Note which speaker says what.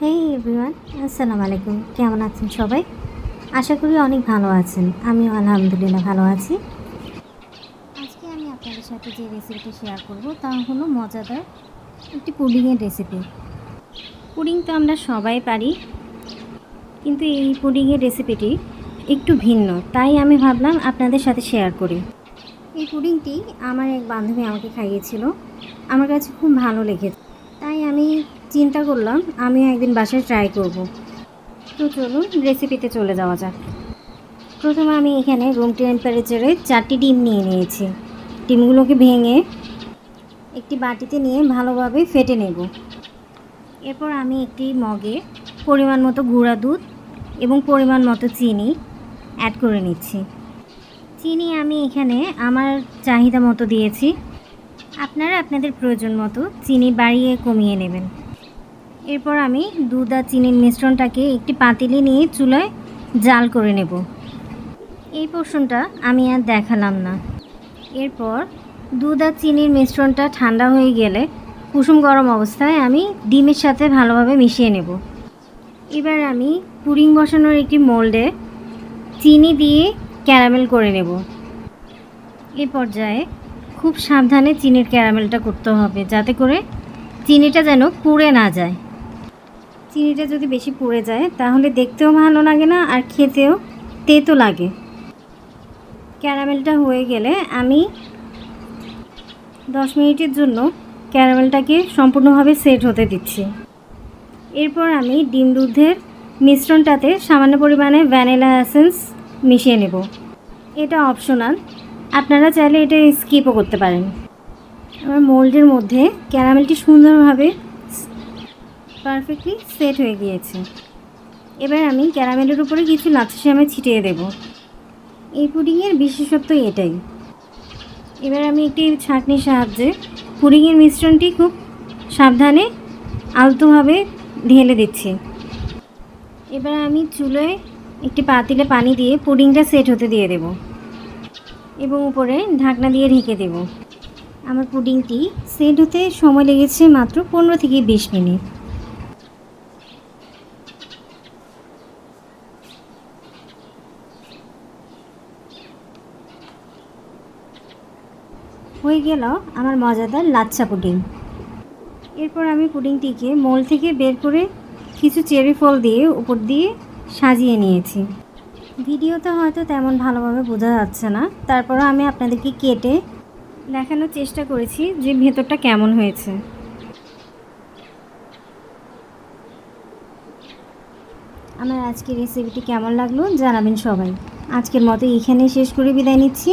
Speaker 1: হেই everyone আসসালামু আলাইকুম কেমন আছেন সবাই? আশা করি অনেক ভালো আছেন। আমিও আলহামদুলিল্লাহ ভালো আছি। আজকে আমি আপনাদের সাথে যে রেসিপিটি শেয়ার করব, তা হলো মজাদার একটি পুডিংয়ের রেসিপি পুডিং তো আমরা সবাই পারি, কিন্তু এই পুডিংয়ের রেসিপিটি একটু ভিন্ন, তাই আমি ভাবলাম আপনাদের সাথে শেয়ার করি। এই পুডিংটি আমার এক বান্ধবী আমাকে খাইয়েছিল। আমার কাছে খুব ভালো লেগেছে। চিন্তা করলাম, আমিও একদিন বাসায় ট্রাই করব। তো চলুন রেসিপিতে চলে যাওয়া যাক। প্রথমে আমি এখানে রুম টেম্পারেচারে চারটি ডিম নিয়ে নিয়েছি। ডিমগুলোকে ভেঙে একটি বাটিতে নিয়ে ভালোভাবে ফেটে নেব। এরপর আমি একটি মগে পরিমাণ মতো গুঁড়া দুধ এবং পরিমাণ মতো চিনি অ্যাড করে নিচ্ছি। চিনি আমি এখানে আমার চাহিদা মতো দিয়েছি। আপনারা আপনাদের প্রয়োজন মতো চিনি বাড়িয়ে কমিয়ে নেবেন। এরপর আমি দুধ আর চিনির মিশ্রণটাকে একটি পাতিলে নিয়ে চুলায় জাল করে নেব। এই পোর্শনটা আমি আর দেখালাম না। এরপর দুধ আর চিনির মিশ্রণটা ঠান্ডা হয়ে গেলে কুসুম গরম অবস্থায় আমি ডিমের সাথে ভালোভাবে মিশিয়ে নেব। এবার আমি পুডিং বসানোর একটি মোল্ডে চিনি দিয়ে ক্যারামেল করে নেব। এই পর্যায়ে খুব সাবধানে চিনির ক্যারামেলটা করতে হবে যাতে করে চিনিটা যেন পুড়ে না যায়। চিনিটা যদি বেশি পড়ে যায়, তাহলে দেখতেও ভালো লাগে না আর খেতেও তেতো লাগে। ক্যারামেলটা হয়ে গেলে আমি দশ মিনিটের জন্য ক্যারামেলটাকে সম্পূর্ণভাবে সেট হতে দিচ্ছি। এরপর আমি ডিম দুধের মিশ্রণটাতে সামান্য পরিমাণে ভ্যানিলা অ্যাসেন্স মিশিয়ে নেব। এটা অপশনাল। আপনারা চাইলে এটা স্কিপও করতে পারেন। আমার মোল্ডের মধ্যে ক্যারামেলটি সুন্দরভাবে পারফেক্টলি সেট হয়ে গিয়েছে। এবার আমি ক্যারামেলের উপরে কিছু লাচ্ছা শ্যামে ছিটিয়ে দেব। এই পুডিংয়ের বিশেষত্ব এটাই। এবার আমি একটি ছাঁকনির সাহায্যে পুডিংয়ের মিশ্রণটি খুব সাবধানে, আলতোভাবে ঢেলে দিচ্ছি। এবার আমি চুলোয় একটি পাতিলে পানি দিয়ে পুডিংটা সেট হতে দিয়ে দেব এবং উপরে ঢাকনা দিয়ে ঢেকে দেব। আমার পুডিংটি সেট হতে সময় লেগেছে মাত্র পনেরো থেকে বিশ মিনিট। হয়ে গেল আমার মজাদার লাচ্ছা পুডিং। এরপর আমি পুডিংটিকে মোল থেকে বের করে কিছু চেরি ফল দিয়ে উপর দিয়ে সাজিয়ে নিয়েছি। ভিডিওতে হয়তো তেমন ভালোভাবে বোঝা যাচ্ছে না। তারপরও আমি আপনাদেরকে কেটে দেখানোর চেষ্টা করেছি যে ভেতরটা কেমন হয়েছে। আমার আজকের রেসিপিটি কেমন লাগল জানাবেন সবাই। আজকের মতো এখানেই শেষ করে বিদায় নিচ্ছি।